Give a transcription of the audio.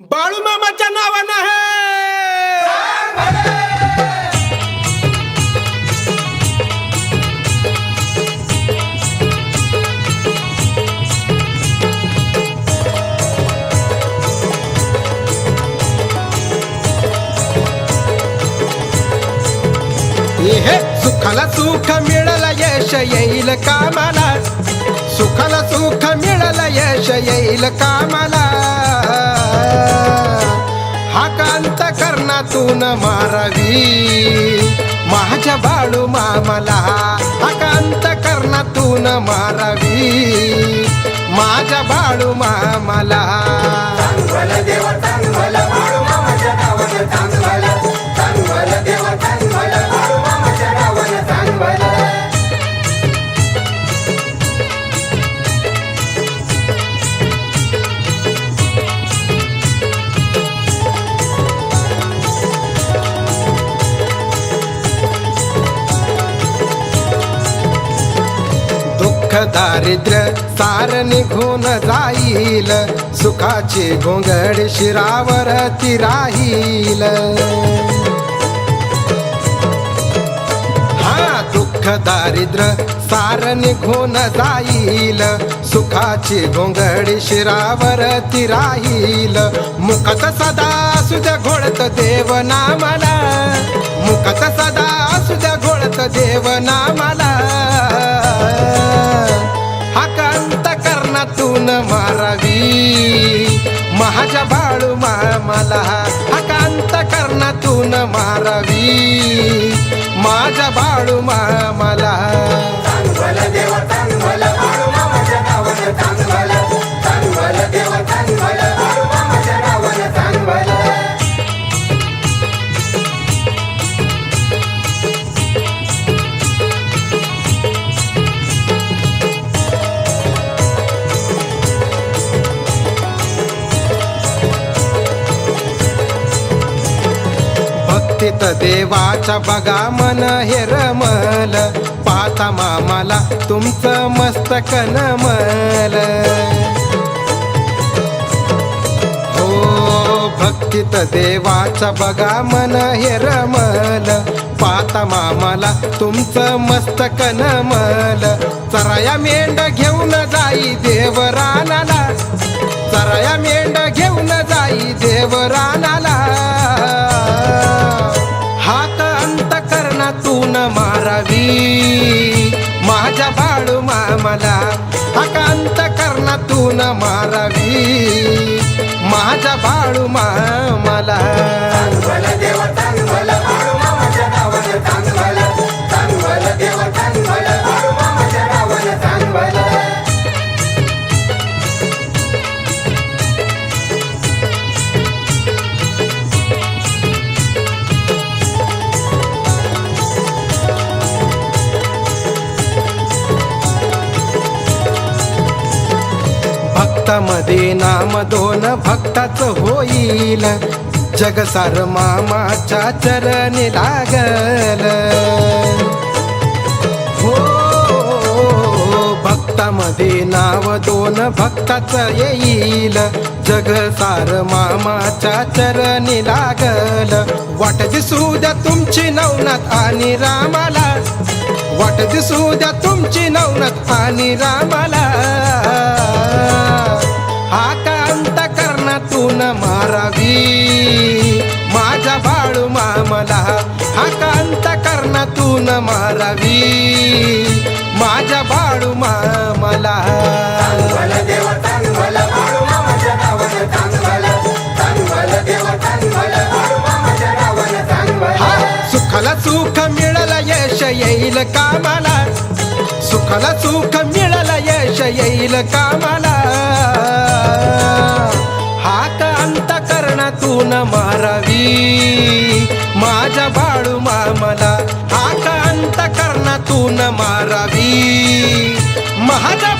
बाळू मामाच्या नावानं आहे. हे सुखाला सुख मिळाला यश येईल कामाला. सुखाला सुख मिळाला यश येईल कामाला. कर्णातून मारावी. माझ्या बाळू मामला अकांत कर्णातून मारावी. माझ्या बाळू मामला दारिद्र्य सार निघून जाईल. सुखाचे घोंगड शिरावर ती राहील. हा दुःख दारिद्र्य सार निघून जाईल. सुखाची घोंगड शिरावर ती राहील. मुखत सदा सुद्या घोळत देव नामाला. मुखत सदा सुद्या घोळत देव नामाला. न मारावी. माझ्या बाळू मामाला हा कर्णातून मारावी. माझ्या बाळू मामाला स्थित देवाच्या बघा मन हे रमल पाहता मामाला तुमचं मस्तक नमल. हो भक्तीत देवाच्या बघा मन हे रमल पाहता मामाला तुमचं मस्तक नमल. चराया मेंढ घेऊन जाई देव रानाला चराया मेंढ घेऊन जाई देव बाळू मामाला हाकांत कर्णातून मारावी. माझा बाळू मा मामाला भक्तामध्ये नाम दोन भक्ताच होईल. जगसार मामाच्या चरणी लागल. हो भक्तामध्ये नाव दोन भक्ताच येईल. जगसार मामाच्या चरणी लागल. वाट दिसू द्या तुमची नवनाथ आणि रामाला. वाट दिसू द्या तुमची नवनाथ आणि रामाला. मारावी माझ्या बाळू मामाला. सुखाला सुख मिळाला यश येईल कामाला. सुखाला सुख मिळाला यश येईल कामाला. हात अंत कर्णातून मारावी. मारावी. महाजा